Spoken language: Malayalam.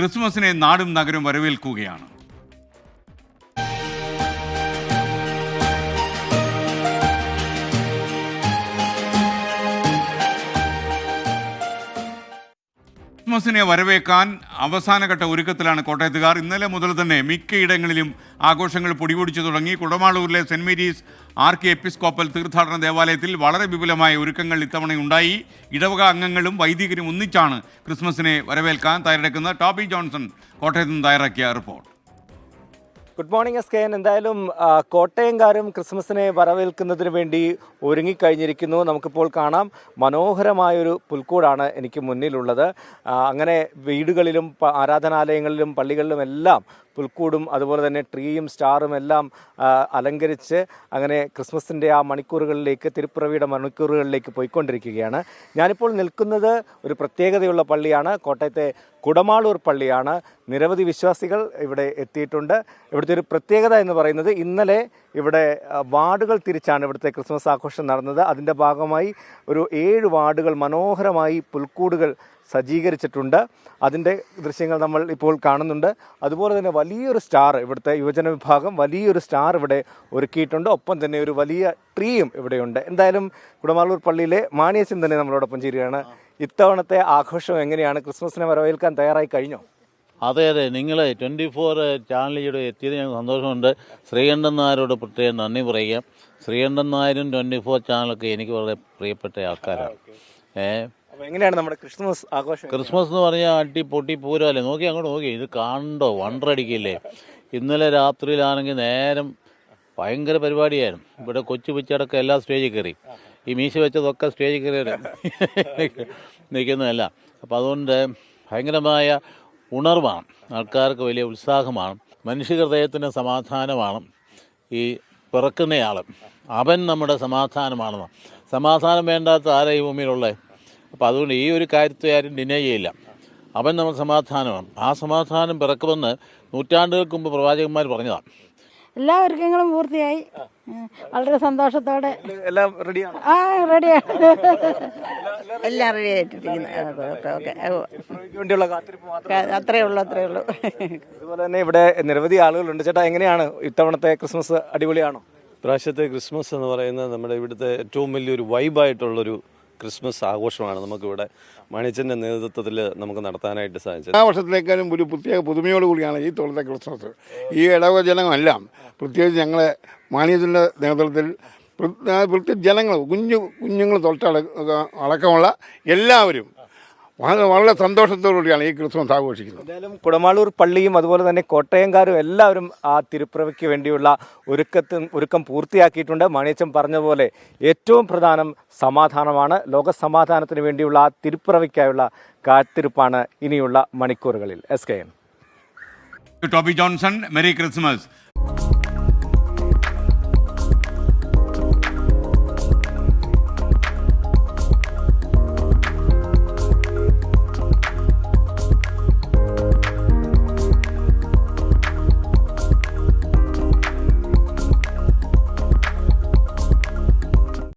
ക്രിസ്മസിനെ നാടും നഗരം വരവേൽക്കുകയാണ്. ക്രിസ്മസിനെ വരവേക്കാൻ അവസാനഘട്ട ഒരുക്കത്തിലാണ് കോട്ടയത്തുകാർ. ഇന്നലെ മുതൽ തന്നെ മിക്കയിടങ്ങളിലും ആഘോഷങ്ങൾ പൊടിപൊടിച്ചു തുടങ്ങി. കുടമാളൂരിലെ saint Mary's R K episcopal തീർത്ഥാടന ദേവാലയത്തിൽ വളരെ വിപുലമായ ഒരുക്കങ്ങൾ ഇത്തവണയുണ്ടായി ഇടവക അംഗങ്ങളും വൈദികരും ഒന്നിച്ചാണ് ക്രിസ്മസിനെ വരവേൽക്കാൻ തയ്യാറെടുക്കുന്ന ടോബി ജോൺസൺ കോട്ടയത്ത് നിന്ന് തയ്യാറാക്കിയ report. Good morning S K N എന്തായാലും കോട്ടയംകാരും ക്രിസ്മസിനെ വരവേൽക്കുന്നതിന് വേണ്ടി ഒരുങ്ങിക്കഴിഞ്ഞിരിക്കുന്നു. നമുക്കിപ്പോൾ കാണാം മനോഹരമായൊരു പുൽക്കൂടാണ് എനിക്ക് മുന്നിലുള്ളത്. അങ്ങനെ വീടുകളിലും ആരാധനാലയങ്ങളിലും പള്ളികളിലും എല്ലാം പുൽക്കൂടും അതുപോലെ തന്നെ ട്രീയും സ്റ്റാറും എല്ലാം അലങ്കരിച്ച് അങ്ങനെ ക്രിസ്മസിന്റെ ആ മണിക്കൂറുകളിലേക്ക് തിരുപ്പിറവിയുടെ മണിക്കൂറുകളിലേക്ക് പോയിക്കൊണ്ടിരിക്കുകയാണ്. ഞാനിപ്പോൾ നിൽക്കുന്നത് ഒരു പ്രത്യേകതയുള്ള പള്ളിയാണ്. കോട്ടയത്തെ കുടമാളൂർ പള്ളിയാണ്. നിരവധി വിശ്വാസികൾ ഇവിടെ എത്തിയിട്ടുണ്ട്. ഇവിടുത്തെ ഒരു പ്രത്യേകത എന്ന് പറയുന്നത് ഇന്നലെ ഇവിടെ വാർഡുകൾ തിരിച്ചാണ് ഇവിടുത്തെ ക്രിസ്മസ് ആഘോഷം നടന്നത്. അതിന്റെ ഭാഗമായി ഒരു ഏഴ് വാർഡുകൾ മനോഹരമായി പുൽക്കൂടുകൾ സജ്ജീകരിച്ചിട്ടുണ്ട്. അതിന്റെ ദൃശ്യങ്ങൾ നമ്മൾ ഇപ്പോൾ കാണുന്നുണ്ട്. അതുപോലെ തന്നെ വലിയൊരു സ്റ്റാർ ഇവിടുത്തെ യുവജന വിഭാഗം വലിയൊരു സ്റ്റാർ ഇവിടെ ഒരുക്കിയിട്ടുണ്ട്. ഒപ്പം തന്നെ ഒരു വലിയ ട്രീയും ഇവിടെയുണ്ട്. എന്തായാലും കുടമാളൂർ പള്ളിയിലെ മാണിയച്ചൻ തന്നെ നമ്മളോടൊപ്പം ചേരുകയാണ്. ഇത്തവണത്തെ ആഘോഷം എങ്ങനെയാണ്? ക്രിസ്മസിനെ വരവേൽക്കാൻ തയ്യാറായി കഴിഞ്ഞോ? അതെ അതെ. നിങ്ങൾ ട്വന്റി ഫോർ ചാനലിലൂടെ എത്തിയത് ഞങ്ങൾക്ക് സന്തോഷമുണ്ട്. ശ്രീകണ്ഠൻ നായരോട് പ്രത്യേകം നന്ദി പറയുക. ശ്രീകണ്ഠൻ നായരും ട്വന്റി ഫോർ ചാനലൊക്കെ എനിക്ക് വളരെ പ്രിയപ്പെട്ട ആൾക്കാരാണ്. ഏ? എങ്ങനെയാണ് നമ്മുടെ ക്രിസ്മസ് ആഘോഷം? ക്രിസ്മസ് എന്ന് പറഞ്ഞാൽ അട്ടി പൊട്ടി പൂരമല്ലേ? നോക്കി അങ്ങോട്ട് നോക്കി. ഇത് കണ്ടോ? വണ്ടടിക്കില്ലേ ഇന്നലെ രാത്രിയിലാണെങ്കിൽ നേരം ഭയങ്കര പരിപാടിയായിരുന്നു. ഇവിടെ കൊച്ചു പിച്ചടക്കം എല്ലാ സ്റ്റേജിൽ കയറി. ഈ മീശ വെച്ചതൊക്കെ സ്റ്റേജിൽ കയറി നിൽക്കുന്നതല്ല. അപ്പോൾ അതുകൊണ്ട് ഭയങ്കരമായ ഉണർവാണ്. ആൾക്കാർക്ക് വലിയ ഉത്സാഹമാണ്. മനുഷ്യ ഹൃദയത്തിന് സമാധാനമാണ്. ഈ പിറക്കുന്നയാൾ അവൻ നമ്മുടെ സമാധാനമാണെന്ന്. സമാധാനം വേണ്ടാത്ത ആരാ ഈ ഭൂമിയിലുള്ളത് അപ്പോൾ അതുകൊണ്ട് ഈ ഒരു കാര്യത്തെ ആരും ഡിനൈ ചെയ്യില്ല. അവൻ നമ്മൾ സമാധാനമാണ്. ആ സമാധാനം പിറക്കുമെന്ന് നൂറ്റാണ്ടുകൾക്ക് മുമ്പ് പ്രവാചകന്മാർ പറഞ്ഞതാണ്. എല്ലാ ഒരുക്കങ്ങളും പൂർത്തിയായി. വളരെ സന്തോഷത്തോടെ. എല്ലാം റെഡിയാണ് ആ റെഡിയാണ് എല്ലാം റെഡി ആയിട്ടിരിക്കുന്നത് ഓക്കെ ഓക്കെ. വേണ്ടിയുള്ള കാത്തിരിപ്പ് മാത്രം അത്രേ ഉള്ളൂ അത്രേ ഉള്ളൂ. അതുപോലെ തന്നെ ഇവിടെ നിരവധി ആളുകളുണ്ട്. ചേട്ടാ എങ്ങനെയാണ് ഇത്തവണത്തെ ക്രിസ്മസ് അടിപൊളിയാണോ? പ്രാവശ്യത്തെ ക്രിസ്മസ് എന്ന് പറയുന്നത് നമ്മുടെ ഇവിടുത്തെ ഏറ്റവും വലിയൊരു വൈബായിട്ടുള്ളൊരു ക്രിസ്മസ് ആഘോഷമാണ് നമുക്കിവിടെ മണിച്ചന്റെ നേതൃത്വത്തിൽ നമുക്ക് നടത്താനായിട്ട് സാധിച്ചത്. ആ വർഷത്തിലേക്കാളും ഒരു പ്രത്യേക പുതുമയോടുകൂടിയാണ് ഈ തൊഴിലത്തെ ക്രിസ്മസ്. ഈ ഇടവ ജനങ്ങളെല്ലാം പ്രത്യേകിച്ച് ഞങ്ങളെ മാനിയത്തിന്റെ നേതൃത്വത്തിൽ പ്ര- ആ, ജനങ്ങൾ കുഞ്ഞു കുഞ്ഞുങ്ങൾ തൊട്ടട അടക്കമുള്ള എല്ലാവരും വളരെ വളരെ സന്തോഷത്തോടുകൂടിയാണ് ഈ ക്രിസ്മസ് ആഘോഷിക്കുന്നത്. എന്തായാലും കുടമാളൂർ പള്ളിയും അതുപോലെ തന്നെ കോട്ടയംകാരും എല്ലാവരും ആ തിരുപ്പിറവിക്ക് വേണ്ടിയുള്ള ഒരുക്കത്തിൽ ഒരുക്കം പൂർത്തിയാക്കിയിട്ടുണ്ട്. മണിയച്ചൻ പറഞ്ഞ പോലെ ഏറ്റവും പ്രധാനം സമാധാനമാണ്. ലോക സമാധാനത്തിന് വേണ്ടിയുള്ള ആ തിരുപ്പിറവിക്കായുള്ള കാത്തിരിപ്പാണ് ഇനിയുള്ള മണിക്കൂറുകളിൽ. S K N Toby Johnson merry Christmas.